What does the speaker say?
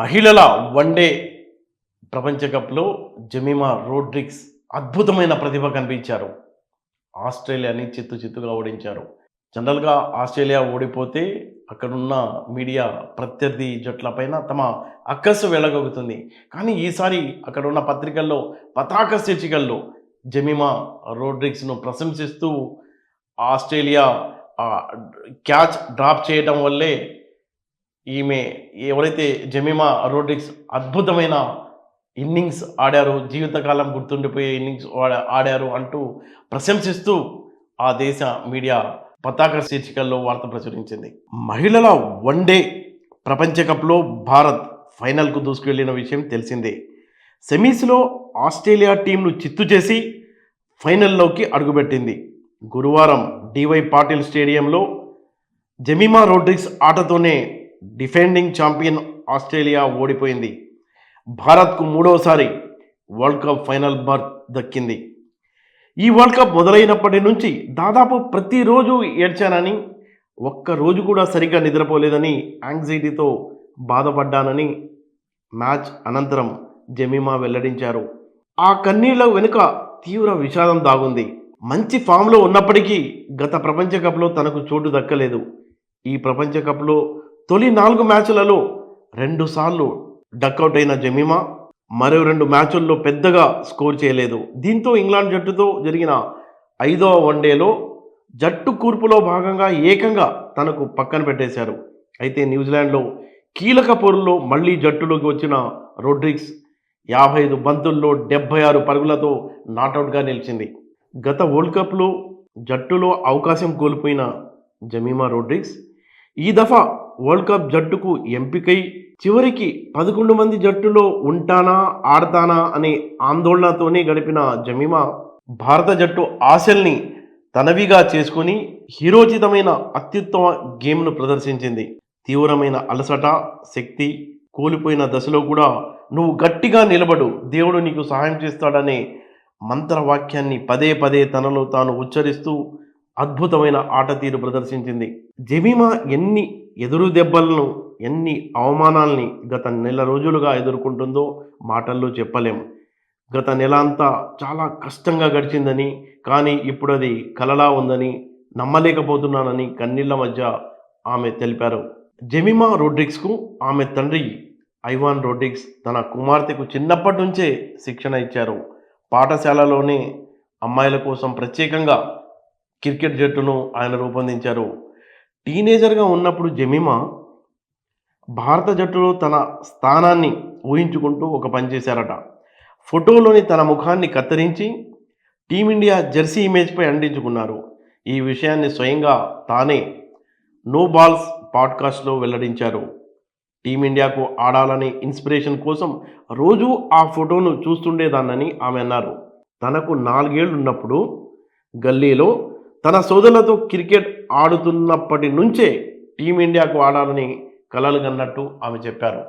మహిళల వన్డే ప్రపంచ కప్లో జమీమా రోడ్రిక్స్ అద్భుతమైన ప్రతిభ కనిపించారు. ఆస్ట్రేలియాని చిత్తు చిత్తుగా ఓడించారు. జనరల్గా ఆస్ట్రేలియా ఓడిపోతే అక్కడున్న మీడియా ప్రత్యర్థి జట్లపైన తమ అక్కస్సు వెళ్ళగొగుతుంది కానీ ఈసారి అక్కడున్న పత్రికల్లో పతాక శీర్షికల్లో జమీమా రోడ్రిక్స్ను ప్రశంసిస్తూ ఆస్ట్రేలియా క్యాచ్ డ్రాప్ చేయడం వల్లే ఈమె ఎవరైతే జమీమా రోడ్రిక్స్ అద్భుతమైన ఇన్నింగ్స్ ఆడారు జీవితకాలం గుర్తుండిపోయే ఇన్నింగ్స్ ఆడారు అంటూ ప్రశంసిస్తూ ఆ దేశ మీడియా పతాక శీర్షికల్లో వార్త ప్రచురించింది. మహిళల వన్డే ప్రపంచ కప్లో భారత్ ఫైనల్కు దూసుకెళ్ళిన విషయం తెలిసిందే. సెమీస్లో ఆస్ట్రేలియా టీంను చిత్తు చేసి ఫైనల్లోకి అడుగుపెట్టింది. గురువారం డివై పాటిల్ స్టేడియంలో జమీమా రోడ్రిక్స్ ఆటతోనే డిఫెండింగ్ ఛాంపియన్ ఆస్ట్రేలియా ఓడిపోయింది. భారత్కు మూడవసారి వరల్డ్ కప్ ఫైనల్ బర్త్ దక్కింది. ఈ వరల్డ్ కప్ మొదలైనప్పటి నుంచి దాదాపు ప్రతిరోజు ఏడ్చానని ఒక్క రోజు కూడా సరిగ్గా నిద్రపోలేదని యాంగ్జైటీతో బాధపడ్డానని మ్యాచ్ అనంతరం జమీమా వెల్లడించారు. ఆ కన్నీళ్ళ వెనుక తీవ్ర విషాదం దాగుంది. మంచి ఫామ్లో ఉన్నప్పటికీ గత ప్రపంచ కప్లో తనకు చోటు దక్కలేదు. ఈ ప్రపంచ కప్లో తొలి నాలుగు మ్యాచ్లలో రెండుసార్లు డక్అవుట్ అయిన జమీమా మరో రెండు మ్యాచుల్లో పెద్దగా స్కోర్ చేయలేదు. దీంతో ఇంగ్లాండ్ జట్టుతో జరిగిన ఐదవ వన్డేలో జట్టు కూర్పులో భాగంగా ఏకంగా తనకు పక్కన పెట్టేశారు. అయితే న్యూజిలాండ్లో కీలక పోరులో మళ్ళీ జట్టులోకి వచ్చిన రోడ్రిక్స్ యాభై ఐదు బంతుల్లో డెబ్బై ఆరు పరుగులతో నాటౌట్గా నిలిచింది. గత వరల్డ్ కప్లో జట్టులో అవకాశం కోల్పోయిన జమీమా రోడ్రిక్స్ ఈ దఫా వరల్డ్ కప్ జట్టుకు ఎంపికై చివరికి పదకొండు మంది జట్టులో ఉంటానా ఆడతానా అనే ఆందోళనతోనే గడిపిన జమీమా భారత జట్టు ఆశల్ని తనవిగా చేసుకుని హీరోచితమైన అత్యుత్తమ గేమ్ను ప్రదర్శించింది. తీవ్రమైన అలసట శక్తి కోల్పోయిన దశలో కూడా నువ్వు గట్టిగా నిలబడు దేవుడు నీకు సహాయం చేస్తాడనే మంత్రవాక్యాన్ని పదే పదే తనలో తాను ఉచ్చరిస్తూ అద్భుతమైన ఆట తీరు ప్రదర్శించింది. జమీమా ఎన్ని ఎదురు దెబ్బలను ఎన్ని అవమానాల్ని గత నెల రోజులుగా ఎదుర్కొంటుందో మాటల్లో చెప్పలేము. గత నెల అంతా చాలా కష్టంగా గడిచిందని కానీ ఇప్పుడు అది కలలా ఉందని నమ్మలేకపోతున్నానని కన్నీళ్ళ మధ్య ఆమె తెలిపారు. జెమిమా రోడ్రిక్స్కు ఆమె తండ్రి ఐవాన్ రోడ్రిక్స్ తన కుమార్తెకు చిన్నప్పటి నుంచే శిక్షణ ఇచ్చారు. పాఠశాలలోనే అమ్మాయిల కోసం ప్రత్యేకంగా క్రికెట్ జట్టును ఆయన రూపొందించారు. టీనేజర్గా ఉన్నప్పుడు జమీమా భారత జట్టులో తన స్థానాన్ని ఊహించుకుంటూ ఒక పని చేశారట. ఫోటోలోని తన ముఖాన్ని కత్తిరించి టీమిండియా జెర్సీ ఇమేజ్పై అంటించుకున్నారు. ఈ విషయాన్ని స్వయంగా తానే నో బాల్స్ పాడ్కాస్ట్లో వెల్లడించారు. టీమిండియాకు ఆడాలనే ఇన్స్పిరేషన్ కోసం రోజూ ఆ ఫోటోను చూస్తుండేదాన్నని ఆమె అన్నారు. తనకు నాలుగేళ్ళు ఉన్నప్పుడు గల్లీలో తన సోదరులతో క్రికెట్ ఆడుతున్నప్పటి నుంచే టీమిండియాకు ఆడాలని కలలు కన్నట్టు ఆమె చెప్పారు.